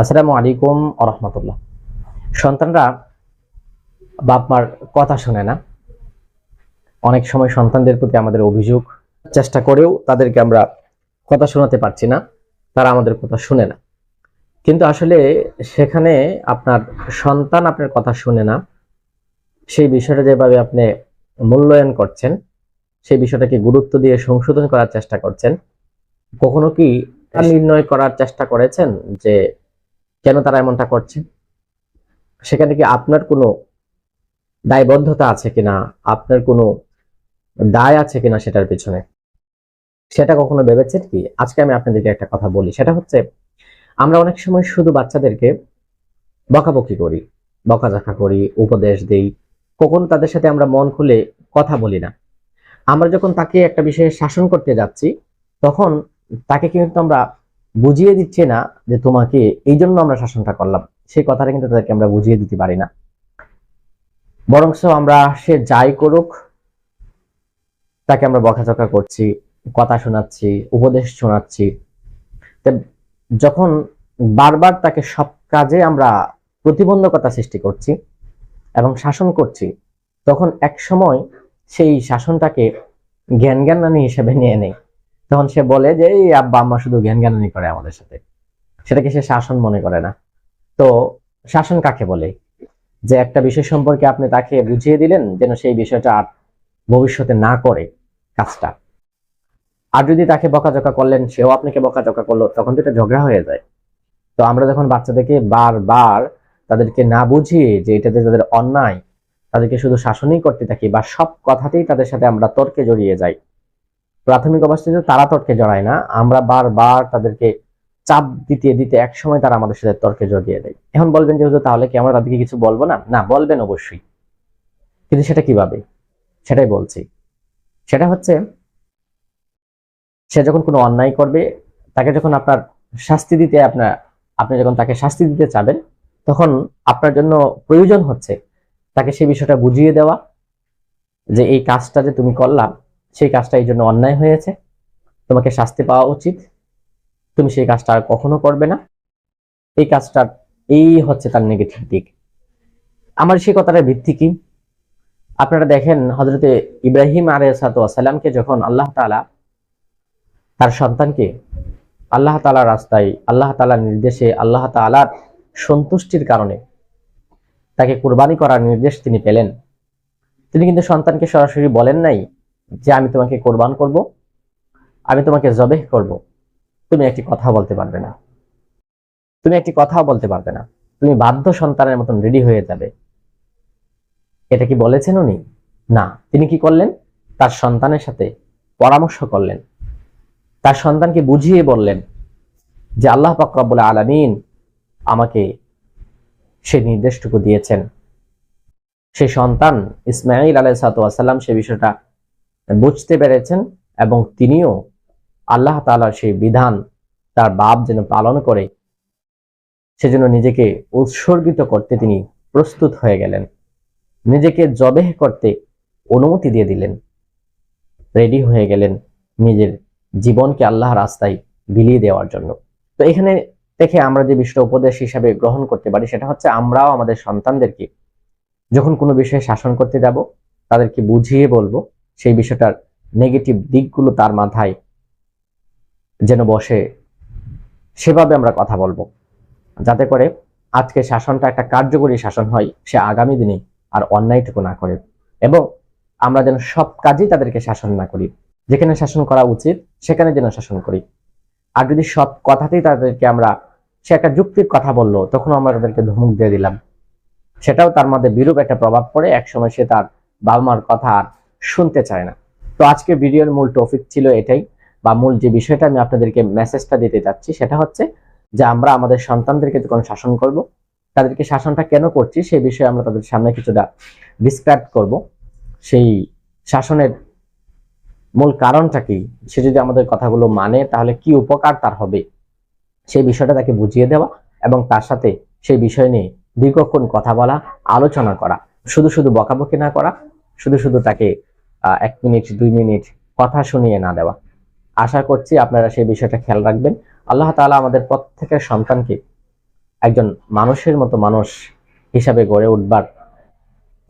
আসসালামু আলাইকুম আরহামতুল্লাহ সন্তানরা বাপ মার কথা শোনে না। অনেক সময় সন্তানদের প্রতি আমাদের অভিযোগ, চেষ্টা করেও তাদেরকে আমরা কথা শোনাতে পারছি না, তারা আমাদের কথা শুনে না। কিন্তু আসলে সেখানে আপনার সন্তান আপনার কথা শুনে না, সেই বিষয়টা যেভাবে আপনি মূল্যায়ন করছেন, সেই বিষয়টাকে গুরুত্ব দিয়ে সংশোধন করার চেষ্টা করছেন, কখনো কি নির্ণয় করার চেষ্টা করেছেন যে কেন তারা এমনটা করছে? সেখানে কি আপনার কোনো দায়বদ্ধতা আছে কিনা? আপনার কোনো দায় আছে কিনা সেটার পিছনে? সেটা কখনো ভেবেছেন কি? আজকে আমি আপনাদেরকে একটা কথা বলি। সেটা হচ্ছে, আমরা অনেক সময় শুধু বাচ্চাদেরকে বকাবকি করি, বকাঝাকা করি, উপদেশ দেই। কখনো তাদের সাথে আমরা মন খুলে কথা বলি না। আমরা যখন তাকে একটা বিষয়ে শাসন করতে যাচ্ছি, তখন তাকে কিন্তু আমরা বুঝিয়ে দিচ্ছে না যে তোমাকে এই জন্য আমরা শাসনটা করলাম। সেই কথাটা কিন্তু তাদেরকে আমরা বুঝিয়ে দিতে পারি না। বরংস আমরা সে যাই করুক, তাকে আমরা বকাঝকা করছি, কথা শোনাচ্ছি, উপদেশ শোনাচ্ছি। যখন বারবার তাকে সব কাজে আমরা প্রতিবন্ধকতা সৃষ্টি করছি এবং শাসন করছি, তখন এক সময় সেই শাসনটাকে জ্ঞান জ্ঞানানি হিসেবে নিয়ে নেই। তখন সে বলে যে, এই আব্বা, আম্মা শুধু জ্ঞান জ্ঞানানি করে আমাদের সাথে। সেটাকে সে শাসন মনে করে না। তো শাসন কাকে বলে? যে একটা বিষয় সম্পর্কে আপনি তাকে বুঝিয়ে দিলেন যেন সেই বিষয়টা আর ভবিষ্যতে না করে কাজটা। আর যদি তাকে বকাঝকা করলেন, সেও আপনাকে বকাঝকা করল, তখন তো এটা ঝগড়া হয়ে যায়। তো আমরা যখন বাচ্চাদেরকে বারবার তাদেরকে না বুঝিয়ে যে এটাতে তাদের অন্যায়, তাদেরকে শুধু শাসনই করতে থাকি বা সব কথাতেই তাদের সাথে আমরা তর্কে জড়িয়ে যাই প্রাথমিক অবস্থায় তারা তর্কে জড়ায় না। আমরা বারবার তাদেরকে চাপ দিতে দিতে এক সময় তারা আমাদের সাথে তর্কে জড়িয়ে দেয়। এখন বলবেন যে, হুজুর, তাহলে কি আমরা তাদেরকে কিছু বলব না? না, বলবেন অবশ্যই। কিন্তু সেটা কীভাবে? সেটাই বলছি। সেটা হচ্ছে, সে যখন কোনো অন্যায় করবে, তাকে যখন আপনার শাস্তি দিতে আপনার আপনি যখন তাকে শাস্তি দিতে চাবেন, তখন আপনার জন্য প্রয়োজন হচ্ছে তাকে সেই বিষয়টা বুঝিয়ে দেওয়া, যে এই কাজটা যে তুমি করলাম সেই কাজটা এই জন্য অন্যায় হয়েছে। তোমাকে শাস্তি পাওয়া উচিত। তুমি সেই কাজটা আর কখনো করবে না। এই কাজটার, এই হচ্ছে তার নেগেটিভ দিক। আমার সেই কথাটার ভিত্তি কি? আপনারা দেখেন হজরতে ইব্রাহিম আরে সালামকে যখন আল্লাহ তালা তার সন্তানকে আল্লাহ তালার রাস্তায়, আল্লাহ তালার নির্দেশে, আল্লাহ তালার সন্তুষ্টির কারণে তাকে কুরবানি করার নির্দেশ তিনি পেলেন। তিনি কিন্তু সন্তানকে সরাসরি বলেন নাই যে আমি তোমাকে কোরবান করব, আমি তোমাকে জবেহ করব, তুমি একটি কথা বলতে পারবে না। তুমি একটি কথাও বলতে পারবে না। তুমি বাধ্য সন্তানের মতন রেডি হয়ে যাবে। এটা কি বলেছেন উনি? না। তিনি কি করলেন? তার সন্তানের সাথে পরামর্শ করলেন। তার সন্তানকে বুঝিয়ে বললেন যে আল্লাহ পাকরাবুল আলামিন আমাকে সে নির্দেশটুকু দিয়েছেন। সেই সন্তান ইসমাইল আলাইসালাম সে বিষয়টা বুঝতে পেরেছেন এবং তিনিও আল্লাহ তালার সেই বিধান তার বাপ যেন পালন করে, সেজন্য নিজেকে উৎসর্গিত করতে তিনি প্রস্তুত হয়ে গেলেন। নিজেকে জবেহ করতে অনুমতি দিয়ে দিলেন। রেডি হয়ে গেলেন নিজের জীবনকে আল্লাহ রাস্তায় বিলিয়ে দেওয়ার জন্য। তো এখানে দেখে আমরা যে বিষয়টা উপদেশ হিসাবে গ্রহণ করতে পারি, সেটা হচ্ছে আমরাও আমাদের সন্তানদেরকে যখন কোনো বিষয়ে শাসন করতে যাব, তাদেরকে বুঝিয়ে বলব সেই বিষয়টার নেগেটিভ দিকগুলো তার মাথায় যেন বসে, সেভাবে আমরা কথা বলব। যাতে করে আজকে শাসনটা একটা কার্যকরী শাসন হয়, সে আগামী দিনে আর অন্যায়টুকু না করে। এবং আমরা যেন সব কাজেই তাদেরকে শাসন না করি। যেখানে শাসন করা উচিত, সেখানে যেন শাসন করি। আর যদি সব কথাতেই তাদেরকে আমরা, সে একটা যুক্তির কথা বলল তখন আমরা তাদেরকে ধমক দিয়ে দিলাম। সেটাও তার মধ্যে বিরূপ একটা প্রভাব পড়ে। একসময় সে তার বাবা মার কথা আর শুনতে চায় না। তো আজকে ভিডিওর মূল টপিক ছিল এটাই, বা মূল যে বিষয়টা আমি আপনাদেরকে মেসেজটা দিতে চাচ্ছি সেটা হচ্ছে যে আমরা আমাদের সন্তানদেরকে যখন শাসন করব, তাদেরকে শাসনটা কেন করছি সেই বিষয়ে আমরা তাদের সামনে কিছুটা ডিসক্রাইব করব। সেই শাসনের মূল কারণটা কি? সে যদি আমাদের কথাগুলো মানে তাহলে কি উপকার তার হবে? সেই বিষয়টা তাকে বুঝিয়ে দেওয়া এবং তার সাথে সেই বিষয় নিয়ে দীর্ঘক্ষণ কথা বলা, আলোচনা করা। শুধু শুধু বকাবকি না করা, শুধু শুধু তাকে এক মিনিট, দুই মিনিট কথা শুনিয়ে না দেওয়া। আশা করছি আপনারা সেই বিষয়টা খেয়াল রাখবেন। আল্লাহ তালা আমাদের প্রত্যেকের সন্তানকে একজন মানুষের মতো মানুষ হিসাবে গড়ে উঠবার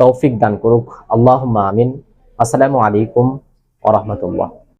তৌফিক দান করুক। আল্লাহ আমিন। আসসালামু আলাইকুম ওরহমতুল্লাহ